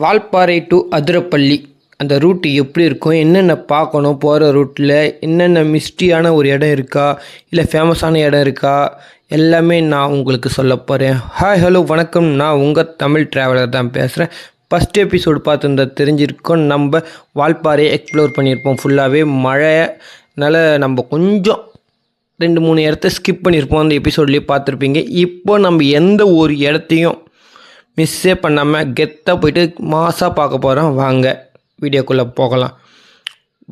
Valparai to Athirappilly. அந்த root எப்படி இருக்கும்? என்னென்ன பார்க்கணும் போகிற ரூட்டில் என்னென்ன மிஸ்டியான ஒரு இடம் இருக்கா? இல்லை ஃபேமஸான இடம் இருக்கா? எல்லாமே நான் உங்களுக்கு சொல்ல போகிறேன் ஹாய் ஹலோ வணக்கம். நான் உங்கள் தமிழ் ட்ராவலர் தான் பேசுகிறேன் ஃபஸ்ட் எபிசோடு பார்த்துருந்தா தெரிஞ்சிருக்கோம். நம்ம வால்பாறையை எக்ஸ்ப்ளோர் பண்ணியிருப்போம். ஃபுல்லாகவே மழைனால நம்ம கொஞ்சம் ரெண்டு மூணு இடத்த ஸ்கிப் பண்ணியிருப்போம். அந்த எபிசோட்லேயே பார்த்துருப்பீங்க. இப்போ நம்ம எந்த ஒரு இடத்தையும் மிஸ்ஸே பண்ணாமல் கெத்தாக போயிட்டு மாசாக பார்க்க போகிறோம் வாங்க வீடியோக்குள்ளே போகலாம்.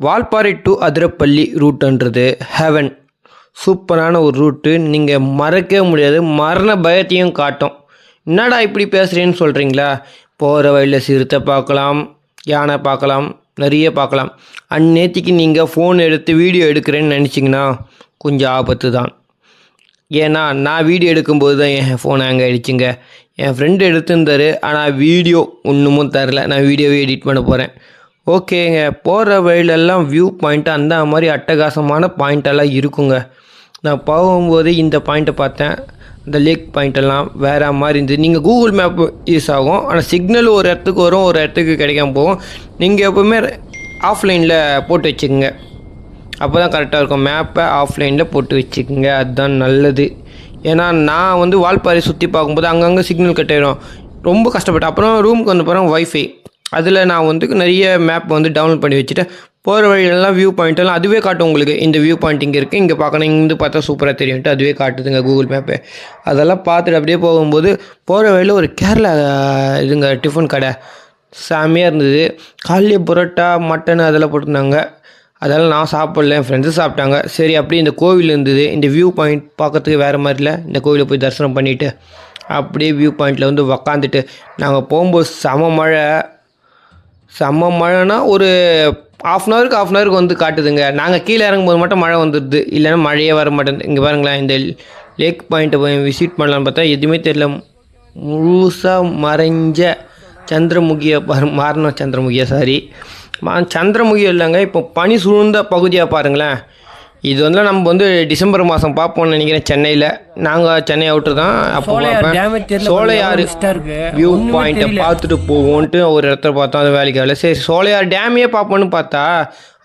வால்பாறை டு அதிரப்பள்ளி ரூட்டுன்றது ஹெவன் சூப்பரான ஒரு ரூட்டு நீங்கள் மறக்கவே முடியாது. மரண பயத்தையும் காட்டும். என்னடா இப்படி பேசுகிறேன்னு சொல்கிறீங்களா போகிற வழியில் சிறுத்தை பார்க்கலாம் யானை பார்க்கலாம் நிறைய பார்க்கலாம். அந்நேத்திக்கு நீங்கள் ஃபோன் எடுத்து வீடியோ எடுக்கிறேன்னு நினச்சிங்கன்னா கொஞ்சம் ஆபத்து தான் ஏன்னா நான் வீடியோ எடுக்கும்போது தான் என் ஃபோன் ஹேங் ஆகிடுச்சிங்க என் ஃப்ரெண்டு எடுத்துருந்தாரு. ஆனால் வீடியோ ஒன்றுமும் தரல. நான் வீடியோவே எடிட் பண்ண போகிறேன் ஓகேங்க போகிற வழியிலெல்லாம் வியூ பாயிண்ட் அந்த மாதிரி அட்டகாசமான பாயிண்டெல்லாம் இருக்குங்க. நான் போகும்போது இந்த பாயிண்ட்டை பார்த்தேன். இந்த லேக் பாயிண்டெல்லாம் வேறு மாதிரி இருந்தது. நீங்கள் கூகுள் மேப் யூஸ் ஆகும். ஆனால் சிக்னல் ஒரு இடத்துக்கு வரும் ஒரு இடத்துக்கு கிடைக்காம போகும். நீங்கள் எப்போவுமே ஆஃப்லைனில் போட்டு வச்சுக்கோங்க. அப்போ தான் கரெக்டாக இருக்கும். மேப்பை ஆஃப்லைனில் போட்டு வச்சுக்கோங்க. அதுதான் நல்லது. ஏன்னா நான் வந்து வால்பாறை சுற்றி பார்க்கும்போது அங்கங்கே சிக்னல் கட் ஆகிடும் ரொம்ப கஷ்டப்பட்டேன். அப்புறம் ரூமுக்கு வந்து போகிறேன் ஒய்ஃபை அதில் நான் வந்து நிறைய மேப் வந்து டவுன்லோட் பண்ணி வச்சுட்டேன். போகிற வழியிலலாம் வியூ பாயிண்ட்டெல்லாம் அதுவே காட்டும் உங்களுக்கு. இந்த வியூ பாயிண்ட் இங்கே இருக்குது இங்கே பார்க்கணும். இங்கே பார்த்தா சூப்பராக தெரியும்ட்டு அதுவே காட்டுதுங்க கூகுள் மேப்பு அதெல்லாம் பார்த்துட்டு அப்படியே போகும்போது போகிற வழியில் ஒரு கேரளா இதுங்க டிஃபன் கடை. செம்மையாக இருந்தது. காலையில் புரோட்டா மட்டன் அதெல்லாம் போட்டிருந்தாங்க. அதெல்லாம் நான் சாப்பிடல என் ஃப்ரெண்ட்ஸு சாப்பிட்டாங்க. சரி அப்படியே இந்த கோவில் இருந்தது. இந்த வியூ பாயிண்ட் பார்க்கறதுக்கு வேறு மாதிரி இல்லை. இந்த கோவிலை போய் தரிசனம் பண்ணிவிட்டு அப்படியே வியூ பாயிண்டில் வந்து உக்காந்துட்டு நாங்கள் போகும்போது செம மழை. செம்ம மழைனா ஒரு ஆஃப் அன் ஹவருக்கு ஆஃப் அன் ஹவருக்கு வந்து காட்டுதுங்க. நாங்கள் கீழே இறங்கும்போது மட்டும் மழை வந்துடுது. இல்லைன்னா மழையே வர மாட்டேங்குது இங்கே பாருங்களேன் இந்த லேக் பாயிண்ட்டை போய் விசிட் பண்ணலான்னு பார்த்தா எதுவுமே தெரியல. முழுசாக மறைஞ்ச சந்திரமுகியை பாரு மாறின சந்திரமுகியா சாரி சந்திரமுகி இல்லைங்க. இப்போ பனி சூழ்ந்த பகுதியாக பாருங்களேன். இது வந்து நம்ம வந்து டிசம்பர் மாதம் பார்ப்போம்னு நினைக்கிறேன் சென்னையில். நாங்கள் சென்னை அவுட்ரு தான் அப்போ சோலையாறு வியூ பாயிண்ட்டை பார்த்துட்டு போவோன்ட்டு ஒரு இடத்துல பார்த்தோம். அது வேலைக்கு ஆகல சரி சோலையார் டேமையே பார்ப்போன்னு பார்த்தா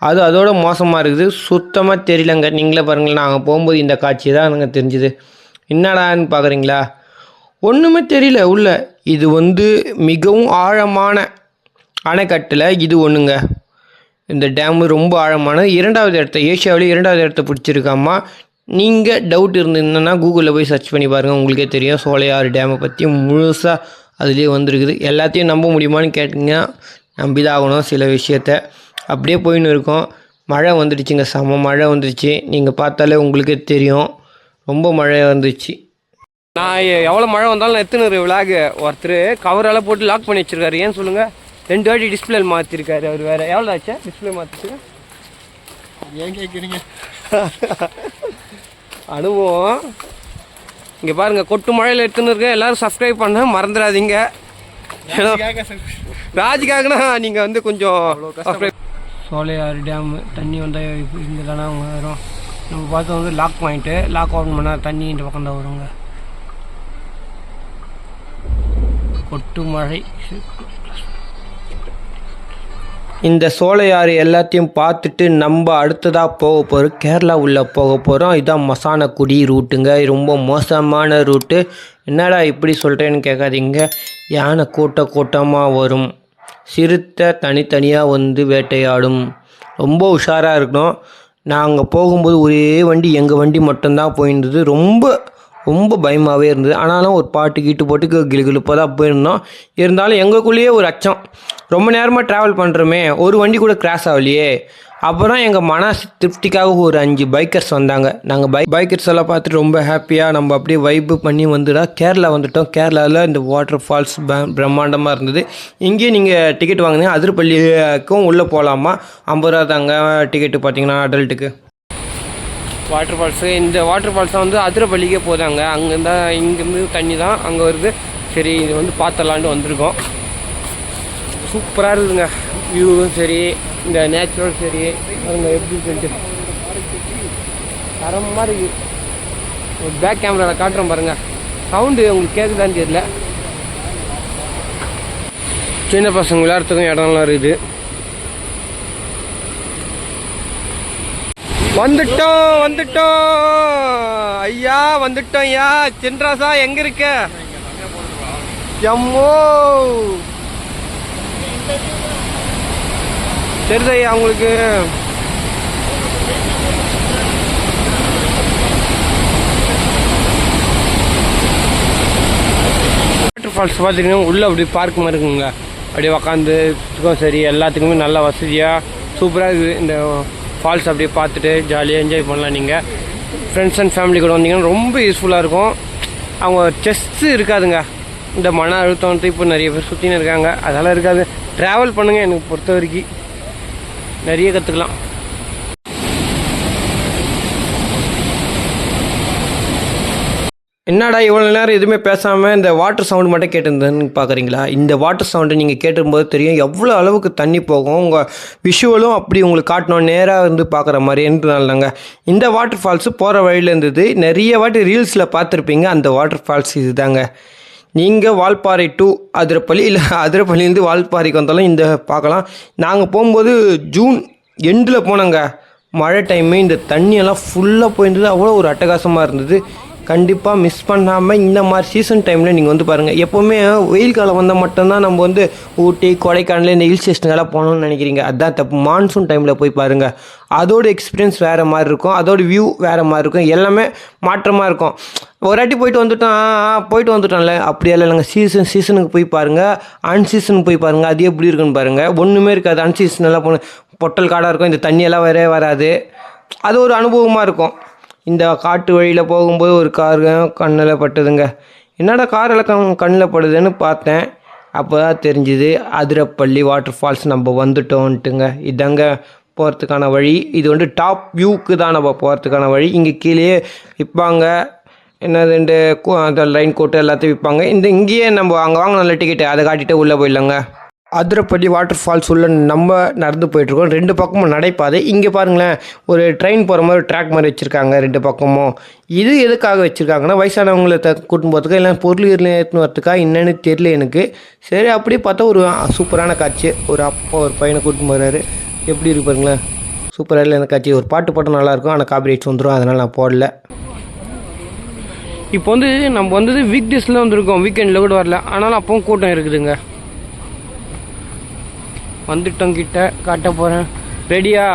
அது அதோட மோசமாக இருக்குது. சுத்தமாக தெரியலங்க. நீங்களே பாருங்களேன். நாங்கள் போகும்போது இந்த காட்சி தான் எனக்கு தெரிஞ்சுது. என்னடான்னு பார்க்குறீங்களா ஒன்றுமே தெரியல உள்ள. இது வந்து மிகவும் ஆழமான அணைக்கட்டில் இது ஒன்றுங்க இந்த டேமு ரொம்ப ஆழமான இரண்டாவது இடத்த ஏஷியாவிலே இரண்டாவது இடத்த பிடிச்சிருக்காமா நீங்கள் டவுட் இருந்ததுன்னா கூகுளில் போய் சர்ச் பண்ணி பாருங்கள் உங்களுக்கே தெரியும். சோலையாறு டேமை பற்றி முழுசாக அதுலேயே வந்திருக்குது. எல்லாத்தையும் நம்ப முடியுமான்னு கேட்டிங்கன்னா நம்பிதான் ஆகணும் சில விஷயத்த. அப்படியே போயின்னு இருக்கோம். மழை வந்துடுச்சுங்க செம மழை வந்துடுச்சு. நீங்கள் பார்த்தாலே உங்களுக்கே தெரியும். ரொம்ப மழை வந்துச்சு. நான் எவ்வளோ மழை வந்தாலும் நான் எத்தனை விளாகு ஒருத்தர் கவரெல்லாம் போட்டு லாக் பண்ணி வச்சுருக்காரு. ஏன் சொல்லுங்கள் ரெண்டு வாட்டி டிஸ்பிளே மாற்றிருக்காரு அவர் வேறு. எவ்வளோ ஆச்சா? டிஸ்பிளே மாற்றிட்டு ஏன் கேட்குறீங்க அனுபவம் இங்கே பாருங்கள் கொட்டு மழையில் எடுத்துன்னு இருக்க. எல்லோரும் சப்ஸ்கிரைப் பண்ண மறந்துடாதீங்க. ராஜுக்காகனா நீங்கள் வந்து கொஞ்சம் சோலையாறு டேமு தண்ணி வந்தால் இங்கே தானே வரும். நம்ம பார்த்தது வந்து லாக் பாயிண்ட்டு லாக் ஓப்பன் பண்ணால் தண்ணி இந்த பக்கம் தான் வருங்க. கொட்டு மழை. இந்த சோலையாறு எல்லாத்தையும் பார்த்துட்டு நம்ம அடுத்ததாக போக போகிறோம் கேரளா உள்ளே போக போகிறோம் இதான் மசானக்குடி ரூட்டுங்க. ரொம்ப மோசமான ரூட்டு. என்னடா இப்படி சொல்கிறேன்னு கேட்காதீங்க. யானை கூட்ட கூட்டமாக வரும். சிறுத்தை தனித்தனியாக வந்து வேட்டையாடும். ரொம்ப உஷாராக இருக்கணும். நாங்கள் போகும்போது ஒரே வண்டி எங்கள் வண்டி மட்டும்தான் போயிருந்தது. ரொம்ப ரொம்ப பயமாகவே இருந்தது. ஆனாலும் ஒரு பாட்டு கீட்டு போட்டு கிளுகிழுப்பாக தான் போயிருந்தோம். இருந்தாலும் எங்களுக்குள்ளேயே ஒரு அச்சம். ரொம்ப நேரமாக ட்ராவல் பண்ணுறோமே ஒரு வண்டி கூட கிராஸ் ஆகலையே. அப்புறம் எங்கள் மன திருப்திக்காக ஒரு அஞ்சு பைக்கர்ஸ் வந்தாங்க. நாங்கள் பைக் பைக்கர்ஸ் எல்லாம் பார்த்துட்டு ரொம்ப ஹாப்பியாக நம்ம அப்படியே வைப்பு பண்ணி வந்துடா. கேரளா வந்துட்டோம். கேரளாவில் இந்த வாட்டர் ஃபால்ஸ் பிரம்மாண்டமாக இருந்தது. இங்கேயும் நீங்கள் டிக்கெட் வாங்கினீங்க. அதிரப்பள்ளிக்கும் உள்ளே போகலாமா ஐம்பது ரூபா தாங்க டிக்கெட்டு பார்த்தீங்கன்னா அடல்ட்டுக்கு வாட்டர் ஃபால்ஸு இந்த வாட்டர் ஃபால்ஸை வந்து அதிரப்பள்ளிக்கே போதாங்க அங்கேருந்தா இங்கேருந்து தண்ணி தான் அங்கே வருது. சரி இது வந்து பார்த்தலான்ட்டு வந்திருக்கோம். சூப்பராக இருக்குதுங்க. வியூவும் சரி இந்த நேச்சுரல் சரி. பாருங்க எப்படி சொல்லிட்டு தரமாக இருக்குது ஒரு பேக் கேமராவில் காட்டுறோம் பாருங்கள் சவுண்டு உங்களுக்கு கேட்குதான்னு தெரியல. சின்ன பசங்க விளையாடுறதுக்கும் இடம்லாம் இருக்குது. வந்துட்டோம் வந்துட்டோம் ஐயா வந்துட்டோம் ஐயா. சின்ராசா எங்க இருக்க? எம்மோ. தெரியுது ஐயா உங்களுக்கு. வாட்டர் ஃபால்ஸ் பார்த்தீங்கன்னா உள்ளே அப்படி பார்க் மாதிரி இருக்குங்க. அப்படியே உக்காந்து சரி எல்லாத்துக்குமே நல்ல வசதியாக சூப்பராக இருக்குது. இந்த ஃபால்ஸ் அப்படியே பார்த்துட்டு ஜாலியாக என்ஜாய் பண்ணலாம் நீங்கள் ஃப்ரெண்ட்ஸ் அண்ட் ஃபேமிலி கூட வந்தீங்கன்னா ரொம்ப யூஸ்ஃபுல்லாக இருக்கும். அவங்க செஸ்ஸு இருக்காதுங்க. இந்த மன அழுத்தம்ட்டு இப்போ நிறைய பேர் சுற்றின்னு இருக்காங்க. அதெல்லாம் இருக்காது. ட்ராவல் பண்ணுங்கள் எனக்கு பொறுத்த வரைக்கும். நிறைய கற்றுக்கலாம் என்னடா இவ்வளோ நேரம் எதுவுமே பேசாமல் இந்த வாட்டர் சவுண்டு மட்டும் கேட்டிருந்தேன்னு பார்க்குறீங்களா இந்த வாட்டர் சவுண்டு நீங்கள் கேட்டிருக்கும்போது தெரியும். எவ்வளோ அளவுக்கு தண்ணி போகும். உங்கள் விஷுவலும் அப்படி உங்களுக்கு காட்டணும். நேராக இருந்து பார்க்குற மாதிரி தாங்க இந்த வாட்டர் ஃபால்ஸு போகிற வழியில் இருந்தது. நிறைய வாட்டி ரீல்ஸில் பார்த்துருப்பீங்க. அந்த வாட்டர் ஃபால்ஸ் இதுதாங்க. நீங்கள் வால்பாறை டு அதிரப்பள்ளி இல்லை அதிரப்பள்ளிலேருந்து வால்பாறைக்கு வந்தாலும் இந்த பார்க்கலாம். நாங்கள் போகும்போது ஜூன் எண்டில் போனோங்க. மழை டைமு இந்த தண்ணியெல்லாம் ஃபுல்லாக போயிருந்தது. அவ்வளோ ஒரு அட்டகாசமாக இருந்தது. கண்டிப்பாக மிஸ் பண்ணாமல் இந்த மாதிரி சீசன் டைமில் நீங்கள் வந்து பாருங்கள் எப்போவுமே வெயில் காலம் வந்தால் மட்டும்தான் நம்ம வந்து ஊட்டி கொடைக்கானல் இந்த ஹில் ஸ்டேஷனுக்கெல்லாம் போகணும்னு நினைக்கிறீங்க. அதுதான் தப்பு. மான்சூன் டைமில் போய் பாருங்கள் அதோட எக்ஸ்பீரியன்ஸ் வேறு மாதிரி இருக்கும். அதோட வியூ வேறு மாதிரி இருக்கும். எல்லாமே மாற்றமாக இருக்கும். ஒரு வாட்டி போயிட்டு வந்துட்டோம். போயிட்டு ஆ, போயிட்டு வந்துட்டோம்ல. அப்படியெல்லாம் இல்லைங்க. சீசன் சீசனுக்கு போய் பாருங்கள் அன் சீசனுக்கு போய் பாருங்கள் அது எப்படி இருக்குன்னு பாருங்கள் ஒன்றுமே இருக்காது. அன் சீசன் எல்லாம் போன பொட்டல் காடாக இருக்கும். இந்த தண்ணியெல்லாம் வரவே வராது. அது ஒரு அனுபவமாக இருக்கும். இந்த காட்டு வழியில் போகும்போது ஒரு கார் கண்ணில் பட்டதுங்க. என்னடா காரில் கண் கண்ணில் படுதுன்னு பார்த்தேன். அப்போ தான் தெரிஞ்சுது அதிரப்பள்ளி வாட்டர் ஃபால்ஸ் நம்ம வந்துட்டோன்ட்டுங்க. இதாங்க போகிறதுக்கான வழி. இது வந்து டாப் வியூக்கு தான் நம்ம போகிறதுக்கான வழி. இங்கே கீழே விற்பாங்க என்னது ரெண்டு அந்த லைன் கோட்டு எல்லாத்தையும் விற்பாங்க இந்த இங்கேயே நம்ம அங்கே வாங்க நல்ல டிக்கெட்டு அதை காட்டிட்டு உள்ளே போயிடலாங்க. அதிரப்பள்ளி வாட்டர் ஃபால்ஸ் உள்ள நம்ம நடந்து போயிட்டுருக்கோம். ரெண்டு பக்கமும் நடைபாதை. இங்கே பாருங்களேன் ஒரு ட்ரெயின் போகிற மாதிரி ட்ராக் மாதிரி வச்சுருக்காங்க ரெண்டு பக்கமும். இது எதுக்காக வச்சுருக்காங்கன்னா வயசானவங்களை த கூட்டின்னு போகிறதுக்கா இல்லை பொருள் ஏற்றுன்னு வரத்துக்கா என்னென்னு தெரியல எனக்கு. சரி அப்படியே பார்த்தா ஒரு சூப்பரான காட்சி. ஒரு அப்பா ஒரு பையனை கூட்டின்னு போகிறாரு எப்படி இருக்கு பாருங்களேன். சூப்பராக இல்லை எனக்கு காட்சி. ஒரு பாட்டு பாட்டு நல்லாயிருக்கும். ஆனால் காப்பிரைட்ஸ் வந்துடும் அதனால் நான் போடல. இப்போ வந்து நம்ம வந்தது வீக் டேஸில் வந்திருக்கோம். வீக்கெண்டில் கூட வரல. ஆனாலும் அப்பவும் கூட்டம் இருக்குதுங்க. வந்துட்டோம் கிட்ட காட்ட போகிறேன் ரெடியா?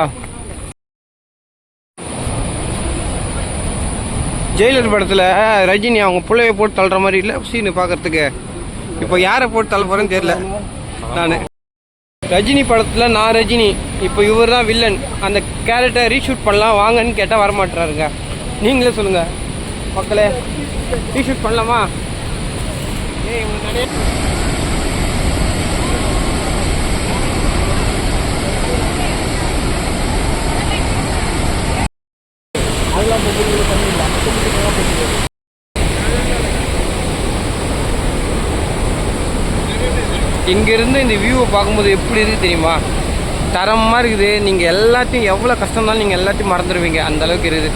ஜெயிலர் படத்தில் ரஜினி அவங்க பிள்ளைய போட்டு தள்ளுற மாதிரி இல்லை சீனு பார்க்கறதுக்கு இப்போ யாரை போட்டு தள்ள போகிறேன்னு தெரியல. நான். ரஜினி படத்தில் நான் ரஜினி. இப்போ இவர் தான் வில்லன் அந்த கேரக்டரை ரீஷூட் பண்ணலாம் வாங்கன்னு கேட்டால் வரமாட்டுறாருங்க நீங்களே சொல்லுங்கள் மக்களே ரீஷூட் பண்ணலாமா? ஏய் இங்கேருந்து இந்த வியூவை பார்க்கும்போது எப்படி இருக்குது தெரியுமா? தரமாக இருக்குது. நீங்கள் எல்லாத்தையும் எவ்வளோ கஷ்டம் நீங்கள் எல்லாத்தையும் மறந்துடுவீங்க. அந்த அளவுக்கு இருக்குது.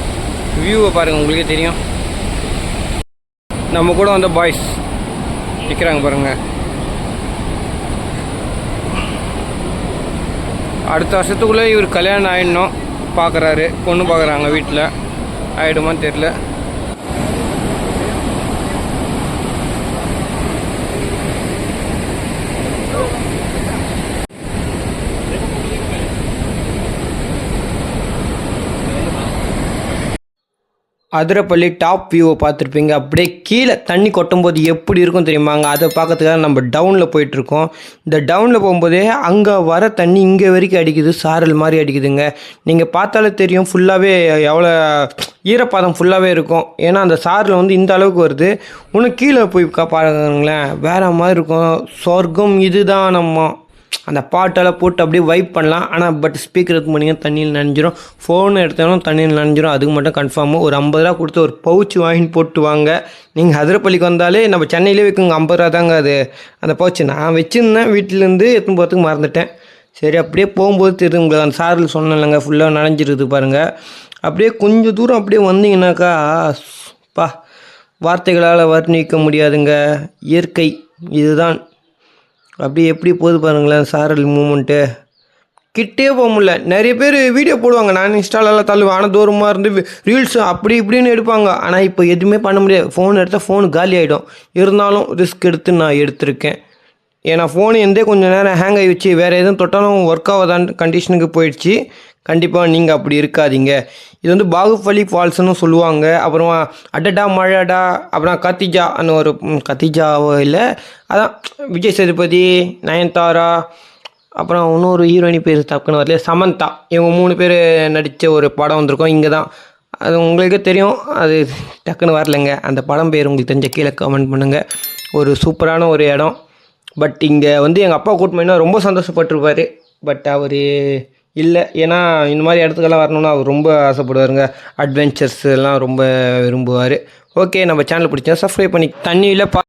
வியூவை பாருங்கள் உங்களுக்கே தெரியும். நம்ம கூட வந்த பாய்ஸ் நிற்கிறாங்க பாருங்கள் அடுத்த வருஷத்துக்குள்ளே இவர் கல்யாணம் ஆயிடணும். பார்க்குறாரு. பொண்ணு பார்க்குறாங்க வீட்டில். ஆயிடுமான்னு தெரில Go. அதிரப்பள்ளி டாப் வியூவை பார்த்துருப்பீங்க. அப்படியே கீழே தண்ணி கொட்டும்போது எப்படி இருக்கும் தெரியுமாங்க அதை பார்க்கறதுக்காக நம்ம டவுனில் போயிட்டுருக்கோம். இந்த டவுனில் போகும்போதே அங்கே வர தண்ணி இங்கே வரைக்கும் அடிக்குது. சாரல் மாதிரி அடிக்குதுங்க. நீங்கள் பார்த்தாலே தெரியும். ஃபுல்லாகவே எவ்வளோ ஈரப்பாதம் ஃபுல்லாகவே இருக்கும். ஏன்னா அந்த சாரில் வந்து இந்த அளவுக்கு வருது. இன்னும் கீழே போய் பாருங்களேன். வேறு மாதிரி இருக்கும். சொர்க்கம் இதுதான் நம்ம. அந்த பாட்டெல்லாம் போட்டு அப்படியே வைப் பண்ணலாம். ஆனால் பட் ஸ்பீக்கர் எடுத்து பண்ணிங்கன்னா தண்ணியில் நனைஞ்சிரும். ஃபோன் எடுத்தாலும் தண்ணியில் நனைஞ்சிரும். அதுக்கு மட்டும் கன்ஃபார்மு ஒரு ஐம்பது ரூபா கொடுத்து ஒரு பவுச் வாங்கி போட்டு வாங்க. நீங்கள் ஹதிரப்பள்ளிக்கு வந்தாலே நம்ம சென்னையிலே விற்குங்க. ஐம்பது ரூபா தாங்க அது. அந்த பவுச் நான் வச்சுருந்தேன். வீட்டிலேருந்து எடுத்துன்னு போகிறதுக்கு மறந்துட்டேன். சரி அப்படியே போகும்போது தெரியுது உங்களுக்கு. அந்த சாரில் சொன்னேன்லங்க. ஃபுல்லாக நனைஞ்சிருது பாருங்கள் அப்படியே கொஞ்சம் தூரம் அப்படியே வந்தீங்கன்னாக்கா பா வார்த்தைகளால் வர்ணிக்க முடியாதுங்க. இயற்கை. இதுதான். அப்படி எப்படி போகுது பாருங்களேன் சாரல் மூமெண்ட்டு கிட்டே போக முடியல. நிறைய பேர் வீடியோ போடுவாங்க. நான் இன்ஸ்டாலெல்லாம் தள்ளுவேன். ஆனால் தூரமாக இருந்து ரீல்ஸ் அப்படி இப்படின்னு எடுப்பாங்க. ஆனால் இப்போ எதுவுமே பண்ண முடியாது. ஃபோன் எடுத்தால் ஃபோன் காலி ஆகிடும் இருந்தாலும் ரிஸ்க் எடுத்து நான் எடுத்திருக்கேன். ஏன்னா ஃபோன் எந்தே கொஞ்சம் நேரம் ஹேங் ஆகி வச்சு வேறு எதுவும் தொட்டாலும் ஒர்க் ஆகாதான் கண்டிஷனுக்கு போயிடுச்சு. கண்டிப்பாக நீங்கள் அப்படி இருக்காதீங்க. இது வந்து பாகுபலி ஃபால்ஸ்னு சொல்லுவாங்க. அப்புறமா அடடா மழடா அப்புறம் கத்திஜா ஒரு கத்திஜாவோ இல்லை அதான் விஜய் சேதுபதி நயன்தாரா அப்புறம் இன்னொரு ஹீரோயினி பேர் டக்குன்னு வரல சமந்தா. இவங்க மூணு பேர் நடித்த ஒரு படம் வந்திருக்கோம். இங்கே தான் அது உங்களுக்கே தெரியும். அது டக்குன்னு வரலைங்க. அந்த படம் பேர் உங்களுக்கு தெரிஞ்ச கீழே கமெண்ட் பண்ணுங்கள் ஒரு சூப்பரான ஒரு இடம். பட் இங்கே வந்து எங்கள் அப்பா கூட்டு ரொம்ப சந்தோஷப்பட்டிருப்பார். பட் அவர் இல்லை ஏன்னா இந்த மாதிரி இடத்துக்கெல்லாம் வரணும்னா அவர் ரொம்ப ஆசைப்படுவாருங்க. அட்வென்ச்சர்ஸ் எல்லாம் ரொம்ப விரும்புவார். ஓகே நம்ம சேனல் பிடிச்சா சப்ஸ்கிரைப் பண்ணி தண்ணியில் பா